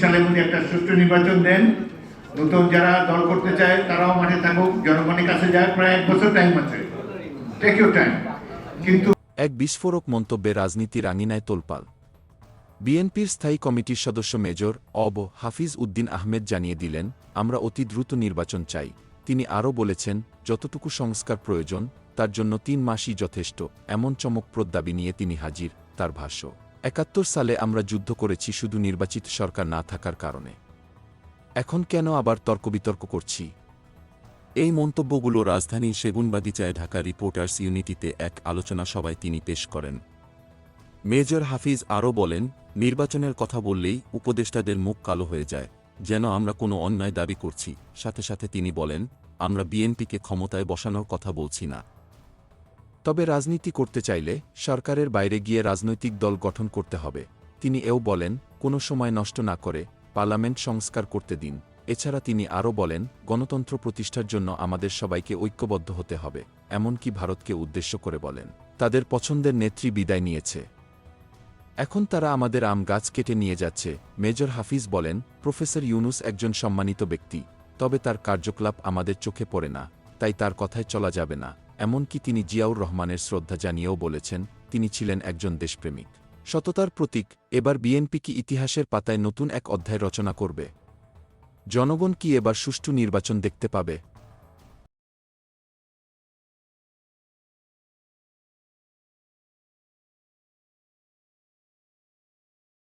সালের মধ্যে একটা সুষ্ঠু নির্বাচন দেন। নতুন যারা দল করতে চায়, তারাও মাঠে থাকুক, জনগণের কাছে যায়। প্রায় এক বছর টাইম আছে। টেক টাইম কিন্তু এক বিস্ফোরক মন্তব্যে রাজনীতির আঙিনায় তোলপাল। বিএনপির স্থায়ী কমিটির সদস্য মেজর অব হাফিজ উদ্দিন আহমেদ জানিয়ে দিলেন, আমরা অতি দ্রুত নির্বাচন চাই। তিনি আরও বলেছেন, যতটুকু সংস্কার প্রয়োজন, তার জন্য তিন মাসই যথেষ্ট। এমন চমকপ্রদ দাবি নিয়ে তিনি হাজির, তার ভাষ্য। একাত্তর সালে আমরা যুদ্ধ করেছি শুধু নির্বাচিত সরকার না থাকার কারণে। এখন কেন আবার তর্কবিতর্ক করছি? এই মন্তব্যগুলো রাজধানীর সেগুনবাগিচায় ঢাকা রিপোর্টার্স ইউনিটিতে এক আলোচনা সভায় তিনি পেশ করেন। মেজর হাফিজ আরও বলেন, নির্বাচনের কথা বললেই উপদেষ্টাদের মুখ কালো হয়ে যায়, যেন আমরা কোনো অন্যায় দাবি করছি। সাথে সাথে তিনি বলেন, আমরা বিএনপিকে ক্ষমতায় বসানোর কথা বলছি না। তবে রাজনীতি করতে চাইলে সরকারের বাইরে গিয়ে রাজনৈতিক দল গঠন করতে হবে। তিনি এও বলেন, কোনো সময় নষ্ট না করে পার্লামেন্ট সংস্কার করতে দিন। এছাড়া তিনি আরও বলেন, গণতন্ত্র প্রতিষ্ঠার জন্য আমাদের সবাইকে ঐক্যবদ্ধ হতে হবে, এমনকি ভারতকে উদ্দেশ্য করে বলেন। তাদের পছন্দের নেত্রী বিদায় নিয়েছে। এখন তারা আমাদের আম গাছ কেটে নিয়ে যাচ্ছে, মেজর হাফিজ বলেন, প্রফেসর ইউনুস একজন সম্মানিত ব্যক্তি, তবে তার কার্যকলাপ আমাদের চোখে পড়ে না, তাই তার কথায় চলা যাবে না। এমনকি তিনি জিয়াউর রহমানের শ্রদ্ধা জানিয়েও বলেছেন, তিনি ছিলেন একজন দেশপ্রেমিক। সততার প্রতীক, এবার বিএনপি কি ইতিহাসের পাতায় নতুন এক অধ্যায় রচনা করবে। জনগণ কি এবার সুষ্ঠু নির্বাচন দেখতে পাবে?